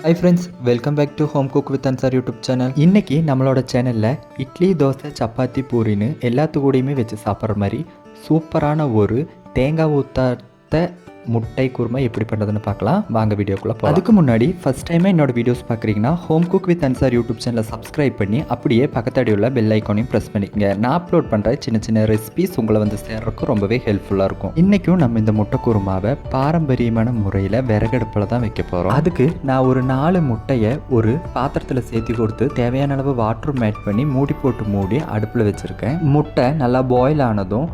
Hi friends welcome back to home cook with Ansar YouTube channel இன்னைக்கு நம்மளோட சேனலில் இட்லி தோசை சப்பாத்தி பூரின்னு எல்லாத்து கூடயுமே வச்சு சாப்பிட்ற மாதிரி சூப்பரான ஒரு தேங்காய் ஊத்தாத்த முட்டை குருமா எப்படி பண்ணுறதுன்னு பார்க்கலாம். வாங்க வீடியோக்குள்ளே போகலாம் அதுக்கு முன்னாடி ஃபஸ்ட் டைமே என்னோட வீடியோஸ் பார்க்குறீங்கன்னா home cook with Ansar YouTube சேனலை சப்ஸ்கிரைப் பண்ணி அப்படியே பக்கத்தடி உள்ள பெல் ஐக்கானையும் ப்ரெஸ் பண்ணிக்கங்க. நான் அப்லோட் பண்ணுற சின்ன சின்ன ரெசிபிஸ் உங்களை வந்து சேர்றதுக்கு ரொம்பவே ஹெல்ப்ஃபுல்லாக இருக்கும். இன்றைக்கும் நம்ம இந்த முட்டை குருமாவை பாரம்பரியமான முறையில் விறகடுப்பில் தான் வைக்க போகிறோம் அதுக்கு நான் ஒரு நாலு முட்டையை ஒரு பாத்திரத்தில் சேர்த்து கொடுத்து தேவையான அளவு வாட்டரும் ஆட் பண்ணி மூடி போட்டு மூடி அடுப்பில் வச்சுருக்கேன். முட்டை நல்லா பாயில் ஆனதும்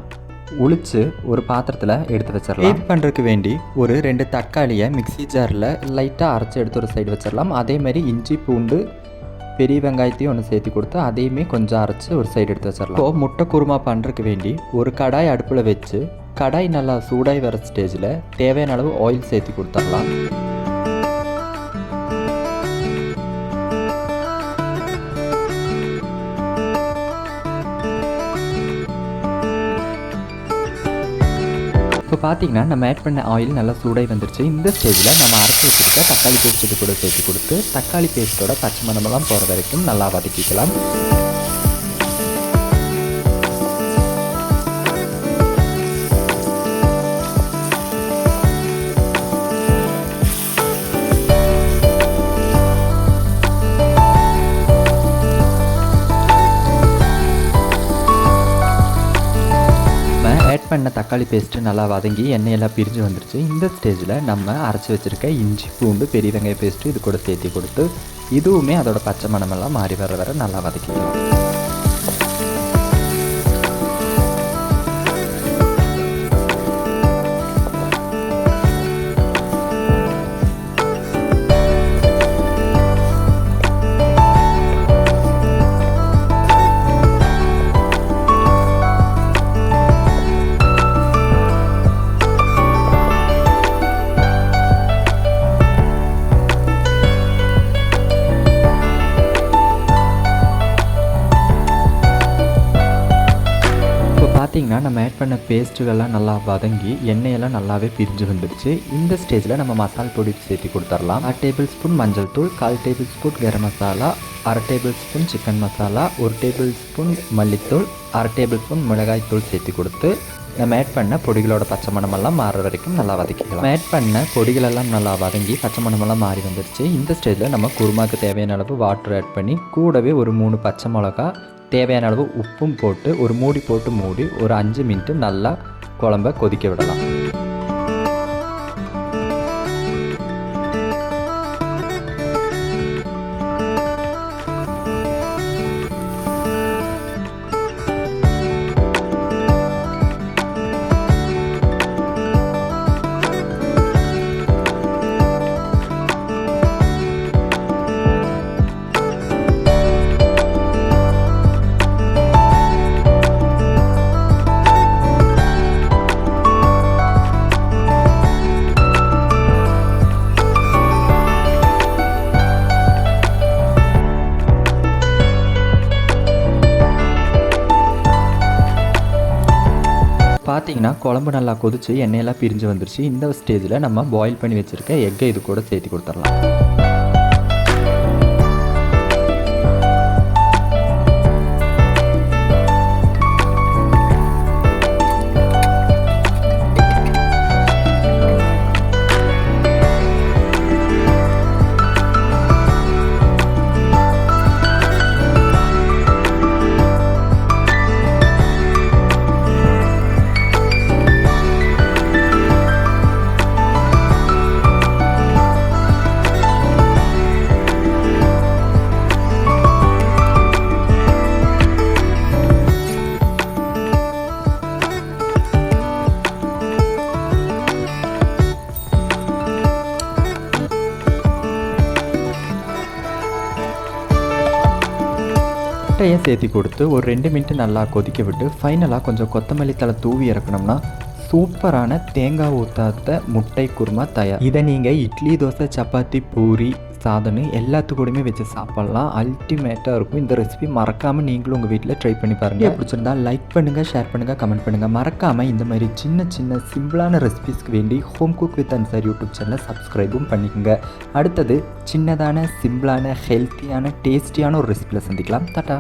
உளிச்சு ஒரு பாத்திரத்தில் எடுத்து வச்சிடலாம் ஹீட் பண்ணுறதுக்கு வேண்டி ஒரு ரெண்டு தக்காளியை மிக்ஸி ஜாரில் லைட்டாக அரைச்சி எடுத்து ஒரு சைடு வச்சிடலாம் அதேமாரி இஞ்சி பூண்டு பெரிய வெங்காயத்தையும் ஒன்று சேர்த்து கொடுத்து அதையுமே கொஞ்சம் அரைச்சி ஒரு சைடு எடுத்து வச்சிடலாம் இப்போ முட்டை குருமா பண்ணுறதுக்கு வேண்டி ஒரு கடாய் அடுப்பில் வச்சு கடாய் நல்லா சூடாகி வர ஸ்டேஜில் தேவையான அளவு ஆயில் சேர்த்து கொடுத்துடலாம் பார்த்தீங்கன்னா நம்ம ஆட் பண்ண ஆயில் நல்லா சூடாகி வந்துருச்சு. இந்த ஸ்டேஜில் நம்ம அரைச்சி வச்சுருக்க தக்காளி பேஸ்ட்டு கூட சேர்த்து கொடுத்து தக்காளி பேஸ்ட்டோட பச்சை மணமெல்லாம் போகிற வரைக்கும் நல்லா வதக்கிக்கலாம். பண்ண தக்காளி பேஸ்ட்டு நல்லா வதங்கி எண்ணெயெல்லாம் பிரிஞ்சு வந்துருச்சு. இந்த ஸ்டேஜில் நம்ம அரைச்சி வச்சுருக்க இஞ்சி பூண்டு பெரிய வெங்காய பேஸ்ட்டு இது கூட சேர்த்து கொடுத்து இதுவுமே அதோட பச்சை மணமெல்லாம் மாறி வர வர நல்லா வதக்கிக்கலாம். பார்த்தீங்கன்னா நம்ம ஆட் பண்ண பேஸ்ட்டுகள்லாம் நல்லா வதங்கி எண்ணெயெல்லாம் நல்லாவே பிரிஞ்சு வந்துடுச்சு. இந்த ஸ்டேஜில் நம்ம மசால் பொடி சேர்த்து கொடுத்துடலாம் அரை டேபிள் ஸ்பூன் மஞ்சள் தூள் கால் டேபிள் ஸ்பூன் கரம் மசாலா அரை டேபிள் ஸ்பூன் சிக்கன் மசாலா ஒரு டேபிள் ஸ்பூன் மல்லித்தூள் அரை டேபிள் ஸ்பூன் மிளகாய் தூள் சேர்த்து கொடுத்து நம்ம ஆட் பண்ண பொடிகளோட பச்சை மணமெல்லாம் மாறுற வரைக்கும் நல்லா வதக்கிக்கலாம். ஆட் பண்ண பொடிகளெல்லாம் நல்லா வதங்கி பச்சை மணமெல்லாம் மாறி வந்துருச்சு இந்த ஸ்டேஜில் நம்ம குருமாக்கு தேவையான அளவு வாட்டர் ஆட் பண்ணி கூடவே ஒரு மூணு பச்சை மிளகா தேவையான அளவு உப்பும் போட்டு ஒரு மூடி போட்டு மூடி ஒரு அஞ்சு மினிட்டு நல்லா குழம்ப கொதிக்க விடலாம். பார்த்தீங்கன்னா குழம்பு நல்லா கொதிச்சு எண்ணெயெல்லாம் பிரிஞ்சு வந்துருச்சு. இந்த ஸ்டேஜில் நம்ம பாயில் பண்ணி வச்சுருக்க எக்கை இது கூட சேர்த்து கொடுத்துடலாம். முட்டையை சேர்த்து கொடுத்து ஒரு ரெண்டு மினிட் நல்லா கொதிக்க விட்டு ஃபைனலாக கொஞ்சம் கொத்தமல்லி தலை தூவி இறக்கணும்னா சூப்பரான தேங்காய் ஊத்தாத்த முட்டை குருமா தயார். இதை நீங்கள் இட்லி தோசை சப்பாத்தி பூரி சாதம்னு எல்லாத்துக்கூடயுமே வச்சு சாப்பிட்லாம். அல்டிமேட்டாக இருக்கும். இந்த ரெசிபி மறக்காமல் நீங்களும் உங்கள் வீட்டில் ட்ரை பண்ணி பாருங்கள் பிடிச்சிருந்தா லைக் பண்ணுங்கள் ஷேர் பண்ணுங்கள் கமெண்ட் பண்ணுங்கள் மறக்காமல் இந்த மாதிரி சின்ன சின்ன சிம்பிளான ரெசிபிஸ்க்கு வேண்டி home cook with Ansar YouTube சேனலை சப்ஸ்கிரைபும் பண்ணிக்கோங்க. அடுத்தது சின்னதான சிம்பிளான ஹெல்த்தியான டேஸ்டியான ஒரு ரெசிபியில் சந்திக்கலாம். தட்டா